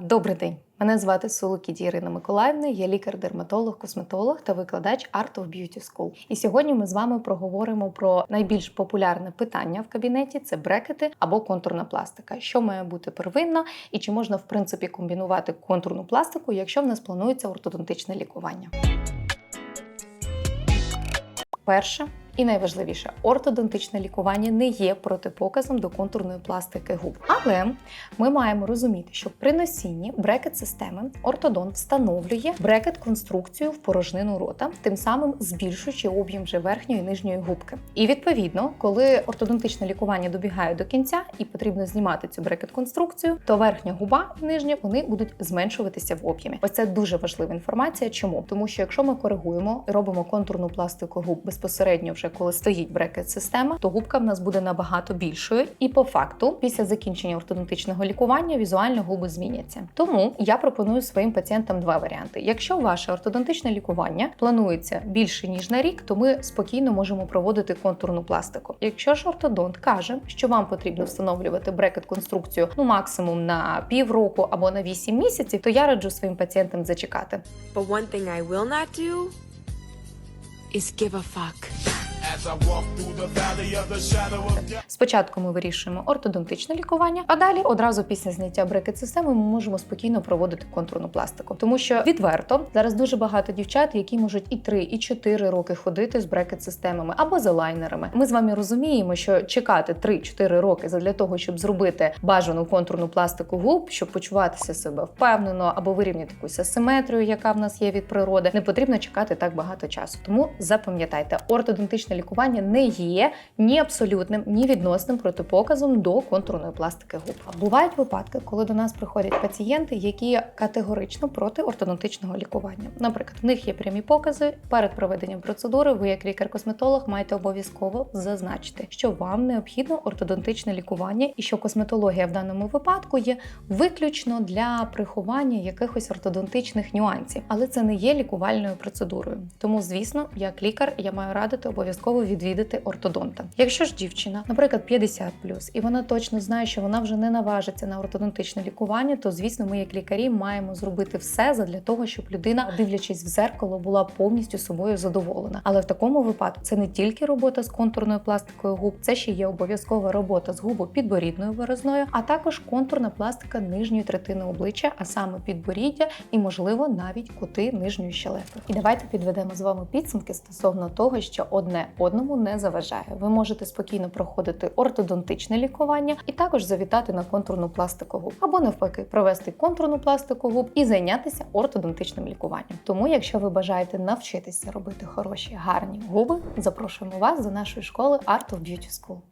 Добрий день. Мене звати Сулукіді Ірина Миколаївна, я лікар-дерматолог, косметолог та викладач Art of Beauty School. І сьогодні ми з вами проговоримо про найбільш популярне питання в кабінеті це брекети або контурна пластика. Що має бути первинно, і чи можна в принципі комбінувати контурну пластику, якщо в нас планується ортодонтичне лікування? Перше і найважливіше, ортодонтичне лікування не є протипоказом до контурної пластики губ. Але ми маємо розуміти, що при носінні брекет-системи ортодонт встановлює брекет-конструкцію в порожнину рота, тим самим збільшуючи об'єм вже верхньої і нижньої губки. І відповідно, коли ортодонтичне лікування добігає до кінця і потрібно знімати цю брекет-конструкцію, то верхня губа і нижня вони будуть зменшуватися в об'ємі. Ось це дуже важлива інформація. Чому? Тому що якщо ми коригуємо і робимо контурну пластику губ безпосередньо вже коли стоїть брекет-система, то губка в нас буде набагато більшою. І по факту, після закінчення ортодонтичного лікування, візуально губи зміняться. Тому я пропоную своїм пацієнтам два варіанти. Якщо ваше ортодонтичне лікування планується більше ніж на рік, то ми спокійно можемо проводити контурну пластику. Якщо ж ортодонт каже, що вам потрібно встановлювати брекет-конструкцію ну максимум на півроку або на 8 місяців, то я раджу своїм пацієнтам зачекати. But one thing I will not do is give a fuck. Спочатку ми вирішуємо ортодонтичне лікування, а далі одразу після зняття брекет-системи ми можемо спокійно проводити контурну пластику. Тому що відверто зараз дуже багато дівчат, які можуть і 3, і 4 роки ходити з брекет-системами або з лайнерами. Ми з вами розуміємо, що чекати 3-4 роки для того, щоб зробити бажану контурну пластику губ, щоб почуватися себе впевнено або вирівняти якусь асиметрію, яка в нас є від природи, не потрібно чекати так багато часу. Тому запам'ятайте, ортодонтичне лікування не є ні абсолютним, ні відносним протипоказом до контурної пластики губ. Бувають випадки, коли до нас приходять пацієнти, які категорично проти ортодонтичного лікування. Наприклад, в них є прямі покази. Перед проведенням процедури ви, як лікар-косметолог, маєте обов'язково зазначити, що вам необхідно ортодонтичне лікування і що косметологія в даному випадку є виключно для приховання якихось ортодонтичних нюансів, але це не є лікувальною процедурою. Тому, звісно, як лікар, я маю радити обов'язково відвідати ортодонта. Якщо ж дівчина, наприклад, 50 і вона точно знає, що вона вже не наважиться на ортодонтичне лікування, то звісно, ми, як лікарі, маємо зробити все задля того, щоб людина, дивлячись в зеркало, була повністю собою задоволена. Але в такому випадку це не тільки робота з контурною пластикою губ, це ще є обов'язкова робота з губопідборідною виразною, а також контурна пластика нижньої третини обличчя, а саме підборіддя і, можливо, навіть кути нижньої щелепи. І давайте підведемо з вами підсумки стосовно того, що одне одному не заважає. Ви можете спокійно проходити ортодонтичне лікування і також завітати на контурну пластику губ, або навпаки, провести контурну пластику губ і зайнятися ортодонтичним лікуванням. Тому, якщо ви бажаєте навчитися робити хороші гарні губи, запрошуємо вас до нашої школи Art of Beauty School.